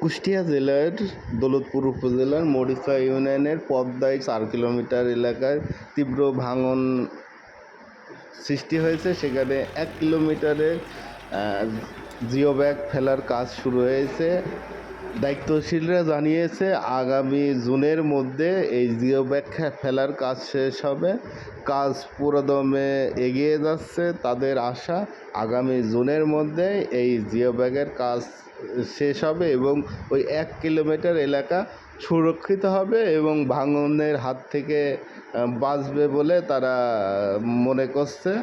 কুষ্টিয়া জেলার দৌলতপুর উপজেলার মরিচা ইউনিয়নের পদ্মায় চার কিলোমিটার এলাকায় তীব্র ভাঙন সৃষ্টি হয়েছে। সেখানে এক কিলোমিটারে জিও ব্যাগ ফেলার কাজ শুরু হয়েছে। দায়িত্বশীলরা জানিয়েছে, আগামী জুনের মধ্যে এই জিও ব্যাগ খে- ফেলার কাজ শেষ হবে। কাজ পুরোদমে এগিয়ে যাচ্ছে তাদের আশা। আগামী জুনের মধ্যে এই জিও ব্যাগের কাজ শেষ হবে এবং ওই এক কিলোমিটার এলাকা সুরক্ষিত হবে এবং ভাঙনের হাত থেকে বাঁচবে বলে তারা মনে করছে।